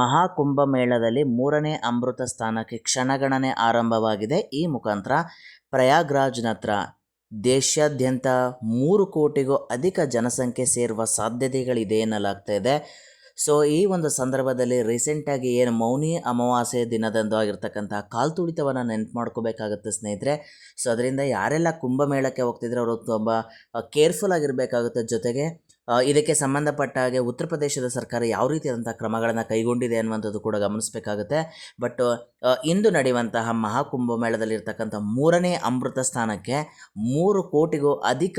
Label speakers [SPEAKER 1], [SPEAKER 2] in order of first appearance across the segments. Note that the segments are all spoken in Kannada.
[SPEAKER 1] ಮಹಾಕುಂಭಮೇಳದಲ್ಲಿ ಮೂರನೇ ಅಮೃತ ಸ್ಥಾನಕ್ಕೆ ಕ್ಷಣಗಣನೆ ಆರಂಭವಾಗಿದೆ. ಈ ಮುಖಾಂತರ ಪ್ರಯಾಗ್ರಾಜ್ನ ಹತ್ರ ದೇಶಾದ್ಯಂತ ಮೂರು ಕೋಟಿಗೂ ಅಧಿಕ ಜನಸಂಖ್ಯೆ ಸೇರುವ ಸಾಧ್ಯತೆಗಳಿದೆ ಎನ್ನಲಾಗ್ತಾ ಇದೆ. ಸೊ ಈ ಒಂದು ಸಂದರ್ಭದಲ್ಲಿ ರೀಸೆಂಟಾಗಿ ಏನು ಮೌನಿ ಅಮಾವಾಸ್ಯೆ ದಿನದಂದು ಆಗಿರ್ತಕ್ಕಂಥ ಕಾಲ್ತುಳಿತವನ್ನು ನೆನ್ಪು ಮಾಡ್ಕೋಬೇಕಾಗುತ್ತೆ ಸ್ನೇಹಿತರೆ. ಸೊ ಅದರಿಂದ ಯಾರೆಲ್ಲ ಕುಂಭಮೇಳಕ್ಕೆ ಹೋಗ್ತಿದ್ರೆ ಅವರು ತುಂಬ ಕೇರ್ಫುಲ್ ಆಗಿರಬೇಕಾಗುತ್ತೆ ಜೊತೆಗೆ. ಇದಕ್ಕೆ ಸಂಬಂಧಪಟ್ಟ ಹಾಗೆ ಉತ್ತರ ಪ್ರದೇಶದ ಸರ್ಕಾರ ಯಾವ ರೀತಿಯಾದಂಥ ಕ್ರಮಗಳನ್ನು ಕೈಗೊಂಡಿದೆ ಅನ್ನುವಂಥದ್ದು ಕೂಡ ಗಮನಿಸಬೇಕಾಗುತ್ತೆ. ಬಟ್ ಇಂದು ನಡೆಯುವಂತಹ ಮಹಾಕುಂಭಮೇಳದಲ್ಲಿರ್ತಕ್ಕಂಥ ಮೂರನೇ ಅಮೃತ ಸ್ಥಾನಕ್ಕೆ ಮೂರು ಕೋಟಿಗೂ ಅಧಿಕ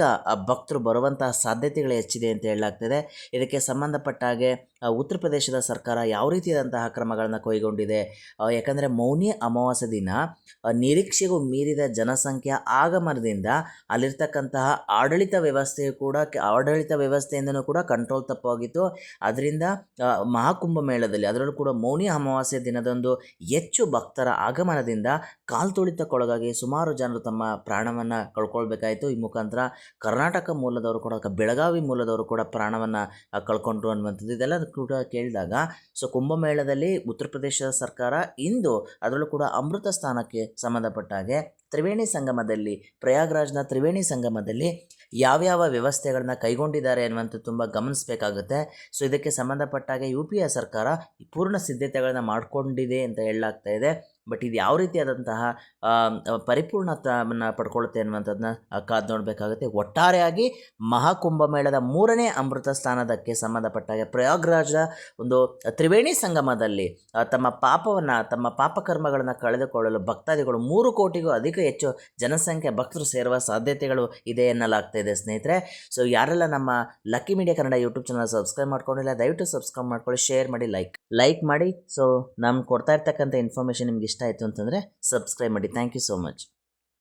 [SPEAKER 1] ಭಕ್ತರು ಬರುವಂತಹ ಸಾಧ್ಯತೆಗಳು ಹೆಚ್ಚಿದೆ ಅಂತ ಹೇಳಲಾಗ್ತದೆ. ಇದಕ್ಕೆ ಸಂಬಂಧಪಟ್ಟ ಹಾಗೆ ಉತ್ತರ ಪ್ರದೇಶದ ಸರ್ಕಾರ ಯಾವ ರೀತಿಯಾದಂತಹ ಕ್ರಮಗಳನ್ನು ಕೈಗೊಂಡಿದೆ? ಯಾಕಂದರೆ ಮೌನಿ ಅಮಾವಾಸ್ಯೆ ದಿನ ನಿರೀಕ್ಷೆಗೂ ಮೀರಿದ ಜನಸಂಖ್ಯೆ ಆಗಮನದಿಂದ ಅಲ್ಲಿರ್ತಕ್ಕಂತಹ ಆಡಳಿತ ವ್ಯವಸ್ಥೆಯು ಕೂಡ, ಆಡಳಿತ ವ್ಯವಸ್ಥೆಯಿಂದನೂ ಕೂಡ ಕಂಟ್ರೋಲ್ ತಪ್ಪಾಗಿತ್ತು. ಅದರಿಂದ ಮಹಾಕುಂಭ ಮೇಳದಲ್ಲಿ ಅದರಲ್ಲೂ ಕೂಡ ಮೌನಿ ಅಮಾವಾಸ್ಯೆ ದಿನದಂದು ಹೆಚ್ಚು ಭಕ್ತರ ಆಗಮನದಿಂದ ಕಾಲ್ತುಳಿತಕ್ಕೊಳಗಾಗಿ ಸುಮಾರು ಜನರು ತಮ್ಮ ಪ್ರಾಣವನ್ನು ಕಳ್ಕೊಳ್ಬೇಕಾಯಿತು. ಈ ಮುಖಾಂತರ ಕರ್ನಾಟಕ ಮೂಲದವರು ಕೂಡ ಬೆಳಗಾವಿ ಮೂಲದವರು ಕೂಡ ಪ್ರಾಣವನ್ನು ಕಳ್ಕೊಂಡ್ರು ಅನ್ನುವಂಥದ್ದು ಇದೆಲ್ಲ ಕೂಡ ಕೇಳಿದಾಗ, ಸೊ ಕುಂಭಮೇಳದಲ್ಲಿ ಉತ್ತರ ಪ್ರದೇಶದ ಸರ್ಕಾರ ಇಂದು ಅದರಲ್ಲೂ ಕೂಡ ಅಮೃತ ಸ್ಥಾನಕ್ಕೆ ಸಂಬಂಧಪಟ್ಟ ಹಾಗೆ ತ್ರಿವೇಣಿ ಸಂಗಮದಲ್ಲಿ, ಪ್ರಯಾಗ್ರಾಜ್ನ ತ್ರಿವೇಣಿ ಸಂಗಮದಲ್ಲಿ ಯಾವ್ಯಾವ ವ್ಯವಸ್ಥೆಗಳನ್ನ ಕೈಗೊಂಡಿದ್ದಾರೆ ಅನ್ನುವಂಥದ್ದು ತುಂಬ ಗಮನಿಸಬೇಕಾಗುತ್ತೆ. ಸೊ, ಇದಕ್ಕೆ ಸಂಬಂಧಪಟ್ಟಾಗೆ ಯು ಪಿ ಎ ಸರ್ಕಾರ ಪೂರ್ಣ ಸಿದ್ಧತೆಗಳನ್ನು ಮಾಡಿಕೊಂಡಿದೆ ಅಂತ ಹೇಳಲಾಗ್ತಾ ಇದೆ. ಬಟ್ ಇದು ಯಾವ ರೀತಿಯಾದಂತಹ ಪರಿಪೂರ್ಣತವನ್ನು ಪಡ್ಕೊಳ್ಳುತ್ತೆ ಅನ್ನುವಂಥದ್ದನ್ನ ಕಾದು ನೋಡಬೇಕಾಗುತ್ತೆ. ಒಟ್ಟಾರೆಯಾಗಿ ಮಹಾಕುಂಭಮೇಳದ ಮೂರನೇ ಅಮೃತ ಸ್ಥಾನದಕ್ಕೆ ಸಂಬಂಧಪಟ್ಟಾಗ ಪ್ರಯಾಗ್ರಾಜ ಒಂದು ತ್ರಿವೇಣಿ ಸಂಗಮದಲ್ಲಿ ತಮ್ಮ ಪಾಪವನ್ನು, ತಮ್ಮ ಪಾಪಕರ್ಮಗಳನ್ನು ಕಳೆದುಕೊಳ್ಳಲು ಭಕ್ತಾದಿಗಳು ಮೂರು ಕೋಟಿಗೂ ಅಧಿಕ ಹೆಚ್ಚು ಜನಸಂಖ್ಯೆ ಭಕ್ತರು ಸೇರುವ ಸಾಧ್ಯತೆಗಳು ಇದೆ ಎನ್ನಲಾಗ್ತಾ ಇದೆ ಸ್ನೇಹಿತರೆ. ಸೊ, ಯಾರೆಲ್ಲ ನಮ್ಮ Lucky Media Kannada YouTube channel subscribe ಮಾಡ್ಕೊಂಡಿಲ್ಲ, ದಯವಿಟ್ಟು ಸಬ್ಸ್ಕ್ರೈಬ್ ಮಾಡ್ಕೊಳ್ಳಿ, ಶೇರ್ ಮಾಡಿ, ಲೈಕ್ ಲೈಕ್ ಮಾಡಿ. ಸೊ, ನಮ್ಗೆ ಕೊಡ್ತಾ ಇರ್ತಕ್ಕಂಥ ಇನ್ಫಾರ್ಮೇಷನ್ ನಿಮ್ಗೆ ಇಷ್ಟ ಆಯಿತು ಅಂತಂದರೆ ಸಬ್ಸ್ಕ್ರೈಬ್ ಮಾಡಿ. Thank you so much